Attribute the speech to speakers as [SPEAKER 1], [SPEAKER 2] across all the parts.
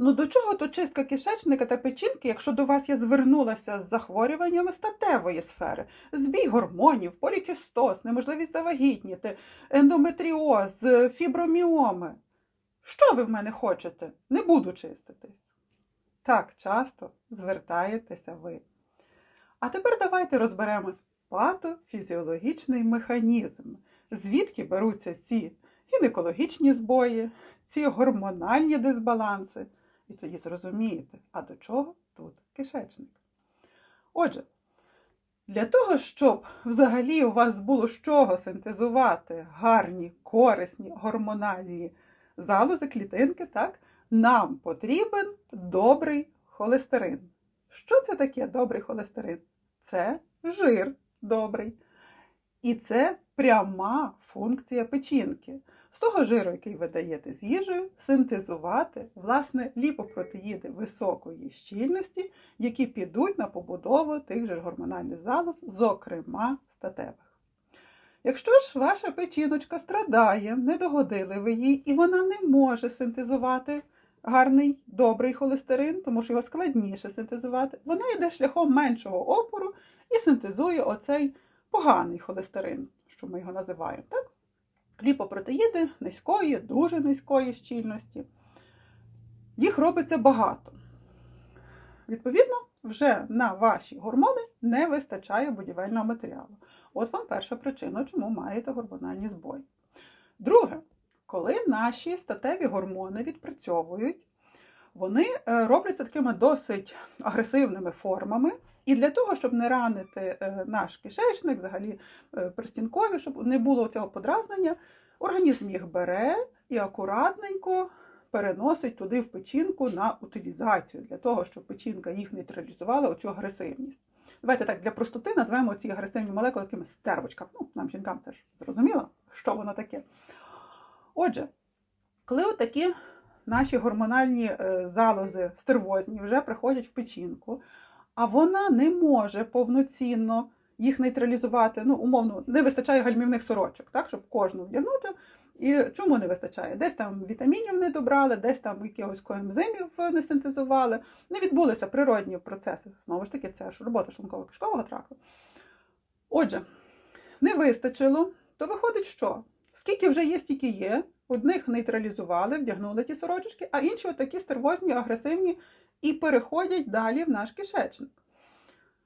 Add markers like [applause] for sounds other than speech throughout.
[SPEAKER 1] Ну до чого тут чистка кишечника та печінки, якщо до вас я звернулася з захворюваннями статевої сфери, збій гормонів, полікістоз, неможливість завагітніти, ендометріоз, фіброміоми? Що ви в мене хочете? Не буду чиститись. Так часто звертаєтеся ви. А тепер давайте розберемось патофізіологічний механізм, звідки беруться ці гінекологічні збої, ці гормональні дисбаланси. І тоді зрозумієте, а до чого тут кишечник. Отже, для того, щоб взагалі у вас було з чого синтезувати гарні, корисні гормональні залози, клітинки, так, нам потрібен добрий холестерин. Що це таке добрий холестерин? Це жир добрий. І це пряма функція печінки. З того жиру, який ви даєте з їжею, синтезувати власне ліпопротеїди високої щільності, які підуть на побудову тих же гормональних залоз, зокрема статевих. Якщо ж ваша печіночка страдає, не догодили ви їй, і вона не може синтезувати гарний добрий холестерин, тому що його складніше синтезувати, вона йде шляхом меншого опору і синтезує оцей поганий холестерин, що ми його називаємо. Так? Ліпопротеїди низької, дуже низької щільності. Їх робиться багато. Відповідно, вже на ваші гормони не вистачає будівельного матеріалу. От вам перша причина, чому маєте гормональні збої. Друге, коли наші статеві гормони відпрацьовують, вони е, робляться такими досить агресивними формами. І для того, щоб не ранити е, наш кишечник, взагалі е, пристінкові, щоб не було цього подразнення, організм їх бере і акуратненько переносить туди в печінку на утилізацію, для того, щоб печінка їх нейтралізувала оцю агресивність. Давайте так для простоти назвемо ці агресивні молекули такими стервочками. Ну, нам жінкам це ж зрозуміло, що воно таке. Отже, коли отакі наші гормональні е, залози стервозні вже приходять в печінку, а вона не може повноцінно їх нейтралізувати. Ну, умовно, не вистачає гальмівних сорочок, так, щоб кожну вдягнути. І чому не вистачає? Десь там вітамінів не добрали, десь там якихось коензимів не синтезували. Не відбулися природні процеси. Знову ж таки, це ж робота шлунково-кишкового тракту. Отже, не вистачило, то виходить, що? Скільки вже є, стільки є. Одних нейтралізували, вдягнули ті сорочки, а інші отакі стервозні, агресивні і переходять далі в наш кишечник.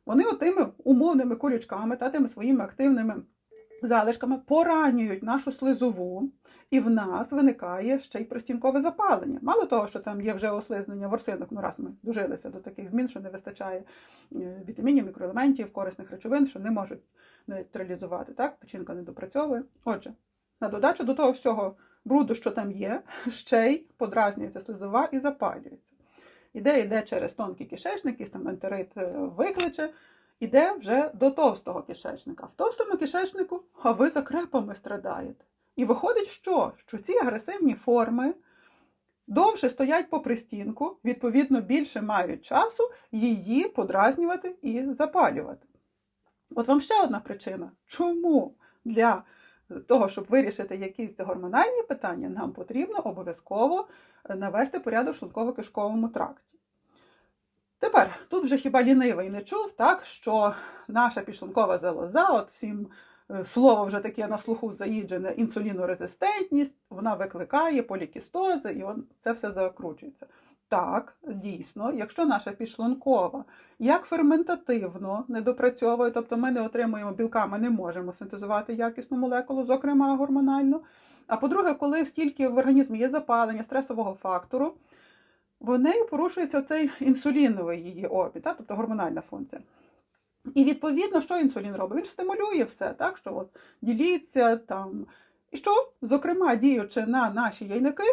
[SPEAKER 1] Вони отими умовними колючками та тими своїми активними залишками поранюють нашу слизову, і в нас виникає ще й простінкове запалення. Мало того, що там є вже ослизнення ворсинок, ну раз ми дожилися до таких змін, що не вистачає е, вітамінів, мікроелементів, корисних речовин, що не можуть нейтралізувати. Так? Печінка не допрацьовує. Отже, на додачу до того всього бруду, що там є, [laughs] ще й подразнюється слизова і запалюється. Іде, йде через тонкий кишечник, якийсь там ентерит е, викличе, іде вже до товстого кишечника. В товстому кишечнику, а ви закрепами страдаєте. І виходить, що? Що ці агресивні форми довше стоять по пристінку, відповідно, більше мають часу її подразнювати і запалювати. От вам ще одна причина, чому для того, щоб вирішити якісь гормональні питання, нам потрібно обов'язково навести порядок в шлунково-кишковому тракті. Тепер, тут вже хіба лінивий не чув, так, що наша підшлункова залоза, от всім е, слово вже таке на слуху заїджене, інсулінорезистентність, вона викликає полікістози, і це все закручується. Так, дійсно, якщо наша підшлункова як ферментативно не допрацьовує, тобто ми не отримуємо білка, ми не можемо синтезувати якісну молекулу, зокрема гормональну. А по-друге, коли стільки в організмі є запалення стресового фактору, в неї порушується цей інсуліновий її обмін, тобто гормональна функція. І відповідно, що інсулін робить? Він стимулює все, так? що от діліться там. І що, зокрема, діючи на наші яйники,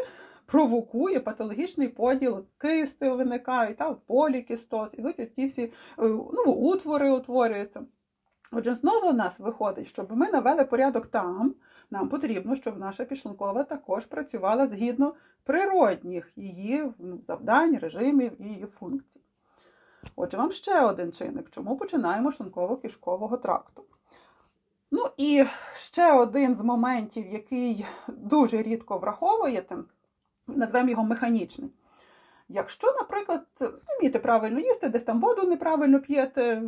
[SPEAKER 1] провокує патологічний поділ, кисти виникають, та, полікістоз, ідуть ті всі ну, утвори утворюються. Отже, знову у нас виходить, щоб ми навели порядок там, нам потрібно, щоб наша підшлункова також працювала згідно природних її ну, завдань, режимів і її функцій. Отже, вам ще один чинник, чому починаємо шлунково-кишкового тракту. Ну і ще один з моментів, який дуже рідко враховуєте, назвемо його механічний. Якщо, наприклад, вмієте правильно їсти, десь там воду неправильно п'єте,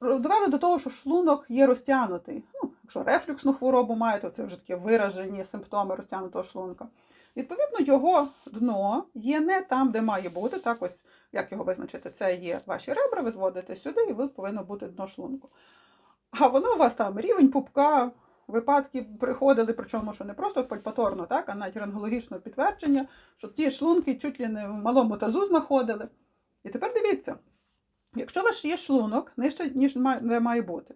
[SPEAKER 1] довели до того, що шлунок є розтягнутий. Ну, якщо рефлюксну хворобу маєте, це вже такі виражені симптоми розтягнутого шлунка. Відповідно, його дно є не там, де має бути. Так, ось як його визначити, це є ваші ребра, ви зводите сюди, і ви повинно бути дно шлунку. А воно у вас там рівень пупка, випадки приходили, причому що не просто пальпаторно, так, а навіть рангологічне підтвердження, що ті шлунки чуть ли не в малому тазу знаходили. І тепер дивіться, якщо у вас є шлунок нижче, ніж має бути,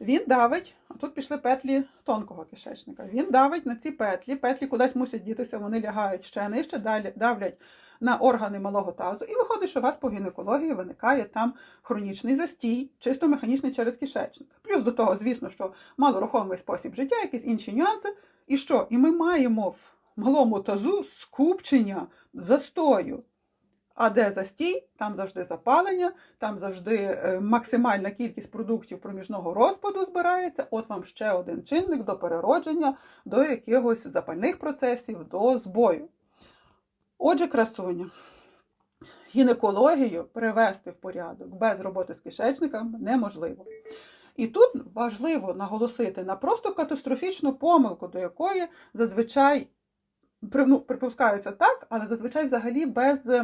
[SPEAKER 1] він давить, а тут пішли петлі тонкого кишечника. Він давить на ці петлі, петлі кудись мусять дітися, вони лягають ще нижче, далі давлять на органи малого тазу, і виходить, що у вас по гінекології виникає там хронічний застій, чисто механічний через кишечник. Плюс до того, звісно, що малорухомий спосіб життя, якісь інші нюанси. І що? І ми маємо в малому тазу скупчення застою. А де застій, там завжди запалення, там завжди е, максимальна кількість продуктів проміжного розпаду збирається. От вам ще один чинник до переродження, до якихось запальних процесів, до збою. Отже, красуня, гінекологію привести в порядок без роботи з кишечником неможливо. І тут важливо наголосити на просто катастрофічну помилку, до якої зазвичай ну, припускаються так, але зазвичай взагалі без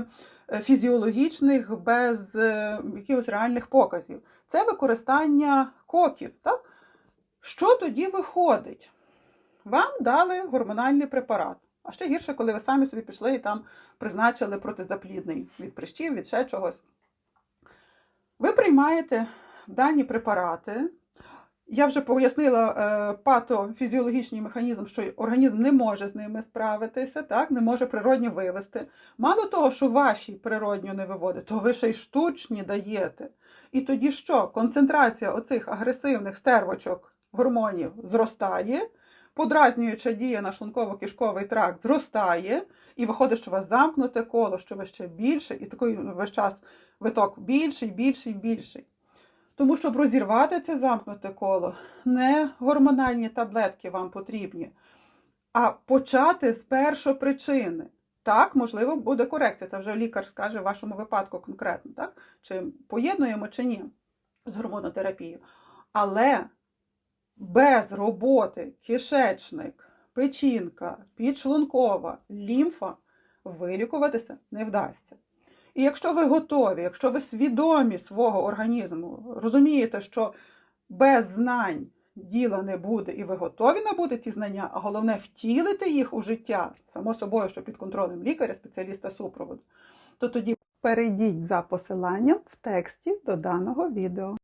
[SPEAKER 1] фізіологічних, без е, якихось реальних показів. Це використання коків. Так? Що тоді виходить? Вам дали гормональний препарат. А ще гірше, коли ви самі собі пішли і там призначили протизаплідний від прищів, від ще чогось. Ви приймаєте дані препарати. Я вже пояснила е, патофізіологічний механізм, що організм не може з ними справитися, так, не може природньо вивести. Мало того, що ваші природньо не виводить, то ви ще й штучні даєте. І тоді що? Концентрація оцих агресивних стервочок гормонів зростає, подразнююча дія на шлунково-кишковий тракт зростає, і виходить, що у вас замкнуте коло, що ви ще більше, і такий весь час виток більший, більший, більший. Тому, щоб розірвати це замкнуте коло, не гормональні таблетки вам потрібні, а почати з першопричини. Так, можливо, буде корекція. Це вже лікар скаже в вашому випадку конкретно, так? чи поєднуємо, чи ні з гормонотерапією. Але без роботи кишечник, печінка, підшлункова, лімфа вилікуватися не вдасться. І якщо ви готові, якщо ви свідомі свого організму, розумієте, що без знань діла не буде, і ви готові набути ці знання, а головне втілити їх у життя, само собою, що під контролем лікаря, спеціаліста супроводу, то тоді перейдіть за посиланням в тексті до даного відео.